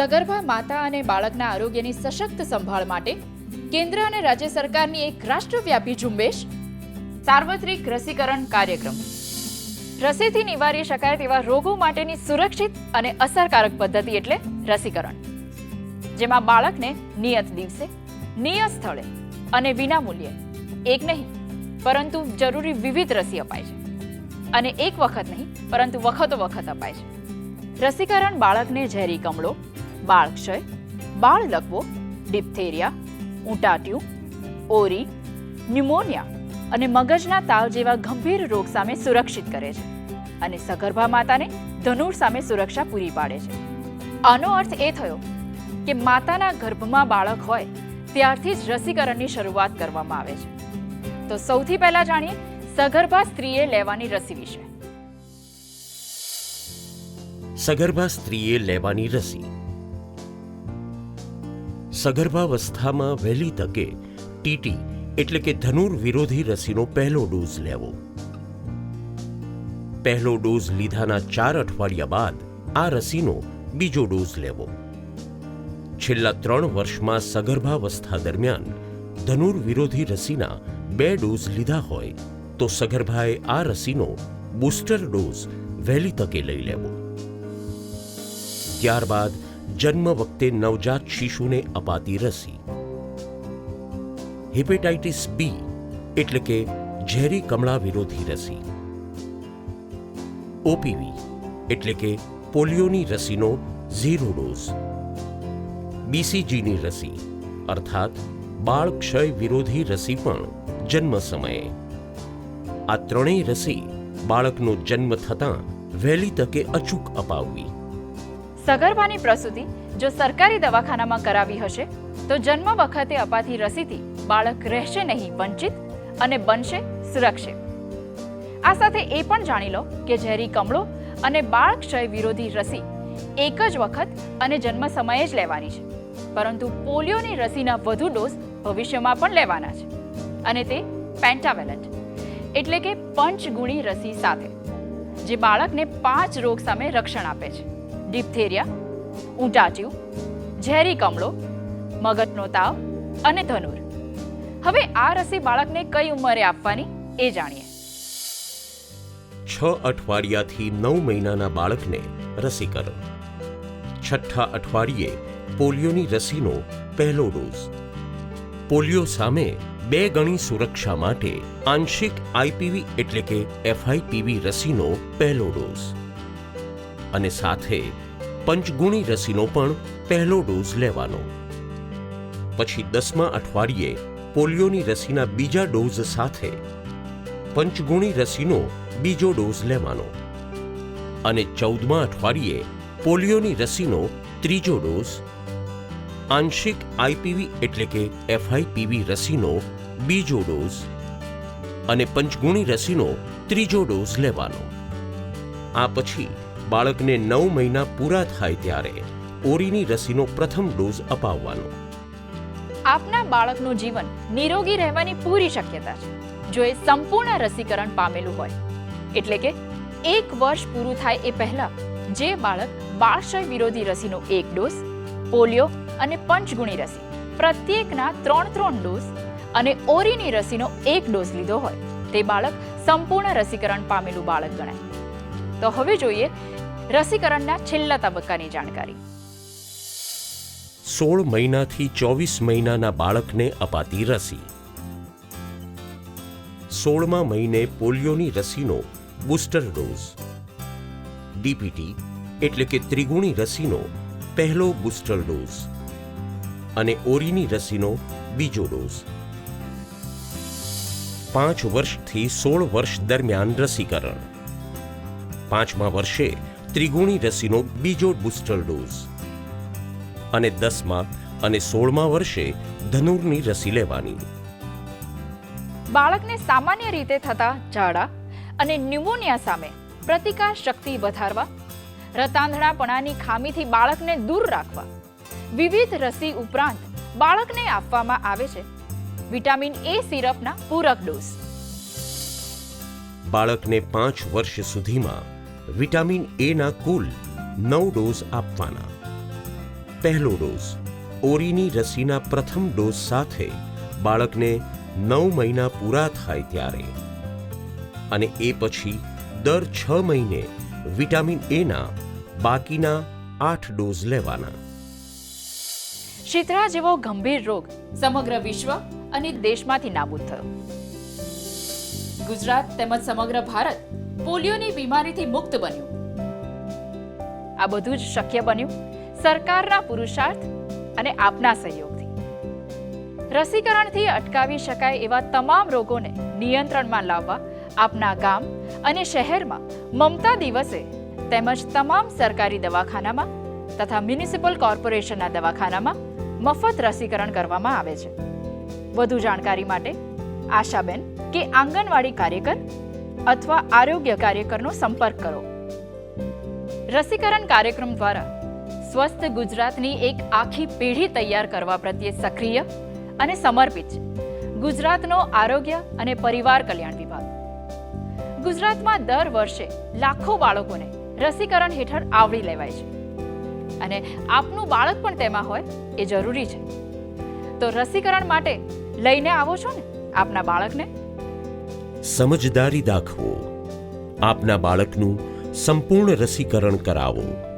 સગર્ભા માતા અને બાળકના આરોગ્યની સશક્ત સંભાળ માટે કેન્દ્ર અને રાજ્ય સરકારની એક રાષ્ટ્રવ્યાપી ઝુંબેશ, સાર્વત્રિક રસીકરણ કાર્યક્રમ. રસીથી નિવારી શકાય તેવા રોગો માટેની સુરક્ષિત અને અસરકારક પદ્ધતિ એટલે રસીકરણ. જેમાં બાળકને નિયત દિવસે નિયત સ્થળે અને વિનામૂલ્યે એક નહીં, પરંતુ જરૂરી વિવિધ રસી અપાય છે. અને એક વખત નહીં, પરંતુ વખતો વખત અપાય છે. રસીકરણ બાળકને ઝેરી કમળો બાળક્ષય બાળ લકવો, ડિપ્થેરિયા ઊંટાટ્યું ઓરી, ન્યુમોનિયા અને મગજના તાવ જેવા ગંભીર રોગ સામે સુરક્ષિત કરે છે અને સગર્ભા માતાને ધનુર સામે સુરક્ષા પૂરી પાડે છે. આનો અર્થ એ થયો કે માતાના ગર્ભમાં બાળક હોય ત્યારથી જ રસીકરણની શરૂઆત કરવામાં આવે છે. તો સૌથી પહેલા જાણીએ સગર્ભા સ્ત્રીએ લેવાની રસી વિશે. સગર્ભા સ્ત્રીએ લેવાની રસી. સગર્ભાવસ્થામાં વહેલી તકે ટીટી એટલે કે ધનુર વિરોધી રસીનો પહેલો ડોઝ લેવો. પહેલો ડોઝ લીધાના ચાર અઠવાડિયા બાદ આ રસીનો બીજો ડોઝ લેવો. છેલ્લા ત્રણ વર્ષમાં સગર્ભાવસ્થા દરમિયાન ધનુર વિરોધી રસીના બે ડોઝ લીધા હોય તો સગર્ભાએ આ રસીનો બૂસ્ટર ડોઝ વહેલી તકે લઈ લેવો. ત્યારબાદ જન્મ વખતે નવજાત શિશુને અપાતી રસી. હિપેટાઇટિસ બી એટલે કે ઝેરી કમળા વિરોધી રસી. ઓપીવી એટલે કે પોલિયોની રસીનો ઝીરો ડોઝ. બીસીજીની રસી અર્થાત બાળ ક્ષય વિરોધી રસી પણ જન્મ સમયે. આ ત્રણેય રસી બાળકનો જન્મ થતાં વહેલી તકે અચૂક અપાવવી. સગર્ભાની પ્રસૂતિ જો સરકારી દવાખાનામાં કરાવી હશે, તો જન્મ વખતે અપાતી રસીથી બાળક રહેશે નહીં, વંચિત અને બનશે સુરક્ષિત. આ સાથે એ પણ જાણી લો કે ઝેરી કમળો અને બાળ ક્ષય વિરોધી રસી એક જ વખત અને જન્મ સમયે જ લેવાની છે. પરંતુ પોલિયોની રસીના વધુ ડોઝ ભવિષ્યમાં પણ લેવાના છે. અને તે પેન્ટાવેલન્ટ, એટલે કે પંચગુણી રસી સાથે, જે બાળકને પાંચ રોગ સામે રક્ષણ આપે છે. ડિપ્થેરિયા ઊંટાચ્યું ઝેરી કમળો, મગજનો તાવ અને ધનુર. હવે આ રસી બાળકને કઈ ઉંમરે આપવાની એ જાણીએ. છ અઠવાડિયાથી નવ મહિનાના બાળકને રસીકરણ છઠ્ઠા અઠવાડિયે પોલિયોની રસીનો પહેલો ડોઝ. પોલિયો સામે બે ગણી સુરક્ષા માટે આંશિક આઈપીવી એટલે કે એફઆઈપીવી રસીનો પહેલો ડોઝ. અને સાથે પંચગુણી રસીનો પણ પહેલો ડોઝ લેવાનો. પછી દસમા અઠવાડિયે પોલિયોની રસીના બીજા ડોઝ સાથે પંચગુણી રસીનો બીજો ડોઝ લેવાનો અને ચૌદમા અઠવાડિયે પોલિયોની રસીનો ત્રીજો ડોઝ, આંશિક આઈપીવી એટલે કે એફઆઈપીવી રસીનો બીજો ડોઝ અને પંચગુણી રસીનો ત્રીજો ડોઝ લેવાનો. આ પછી બાળકને નવ મહિના પૂરા થાય ત્યારે ઓરીની રસીનો પ્રથમ ડોઝ અપાવવાનો. આપના બાળકનું જીવન નિરોગી રહેવાની પૂરી શક્યતા છે. જો એ સંપૂર્ણ રસીકરણ પામેલું હોય, એટલે કે એક વર્ષ પૂરું થાય એ પહેલા જે બાળક બાળક્ષય વિરોધી રસીનો એક ડોઝ, પોલિયો અને પંચગુણી રસી, પ્રત્યેકના ત્રણ ત્રણ ડોઝ અને ઓરીની રસીનો એક ડોઝ લીધો હોય, તે બાળક સંપૂર્ણ રસીકરણ પામેલું બાળક ગણાય. તો હવે જોઈએ રસીકરણના છેલ્લા તબક્કાની જાણકારી. સોળ મહિનાથી ચોવીસ મહિનાના બાળકને અપાતી રસી. સોળમા મહિને પોલિયોની રસીનો બૂસ્ટર ડોઝ. ડીપીટી એટલે કે ત્રિગુણી રસીનો પહેલો બૂસ્ટર ડોઝ. અને ઓરીની રસીનો બીજો ડોઝ. પાંચ વર્ષથી સોળ વર્ષ દરમિયાન રસીકરણ. પાંચમા વર્ષે ત્રિગુણી રસીનો બીજો બુસ્ટર ડોઝ. અને દસમા અને સોળમા વર્ષે ધનુરની રસી લેવાની. બાળકને સામાન્ય રીતે થતા ઝાડા અને ન્યુમોનિયા સામે પ્રતિકાર શક્તિ વધારવા રતાંધણાપણાની ખામીથી બાળકને દૂર રાખવા વિવિધ રસી ઉપરાંત બાળકને આપવામાં આવે છે વિટામિન એ સિરપના પૂરક ડોઝ. બાળકને પાંચ વર્ષ સુધીમાં વિટામિન એના કુલ નવ ડોઝ આપવાના. પહેલો ડોઝ, ઓરીની રસીના પ્રથમ ડોઝ સાથે બાળકને નવ મહિના પૂરા થાય ત્યારે. અને એ પછી દર છ મહિને વિટામિન એના બાકીના આઠ ડોઝ લેવાના. શીતળા જેવો ગંભીર રોગ સમગ્ર વિશ્વ અને દેશમાંથી નાબૂદ થયો. ગુજરાત તેમજ સમગ્ર ભારત પોલિયોની બીમારીથી મુક્ત બન્યું. આ બધું જ શક્ય બન્યું સરકારના પુરુષાર્થ અને આપના સહયોગથી. રસીકરણથી અટકાવી શકાય એવા તમામ રોગોને નિયંત્રણમાં લાવવા આપના ગામ અને શહેરમાં મમતા દિવસે તેમજ તમામ સરકારી દવાખાનામાં તથા મ્યુનિસિપલ કોર્પોરેશનના દવાખાનામાં મફત રસીકરણ કરવામાં આવે છે. વધુ જાણકારી માટે આશાબેન કે આંગણવાડી કાર્યકર અથવા આરોગ્ય કાર્યકરનો સંપર્ક કરો. રસીકરણ કાર્યક્રમ દ્વારા સ્વસ્થ ગુજરાતની એક આખી પેઢી તૈયાર કરવા પ્રત્યે સક્રિય અને સમર્પિત છે ગુજરાતનો આરોગ્ય અને પરિવાર કલ્યાણ વિભાગ. ગુજરાતમાં દર વર્ષે લાખો બાળકોને રસીકરણ હેઠળ આવરી લેવાય છે. અને આપનું બાળક પણ તેમાં હોય એ જરૂરી છે. તો રસીકરણ માટે લઈને આવો છો ને આપના બાળકને? સમજદારી દાખવો. આપના બાળકનું સંપૂર્ણ રસીકરણ કરાવો.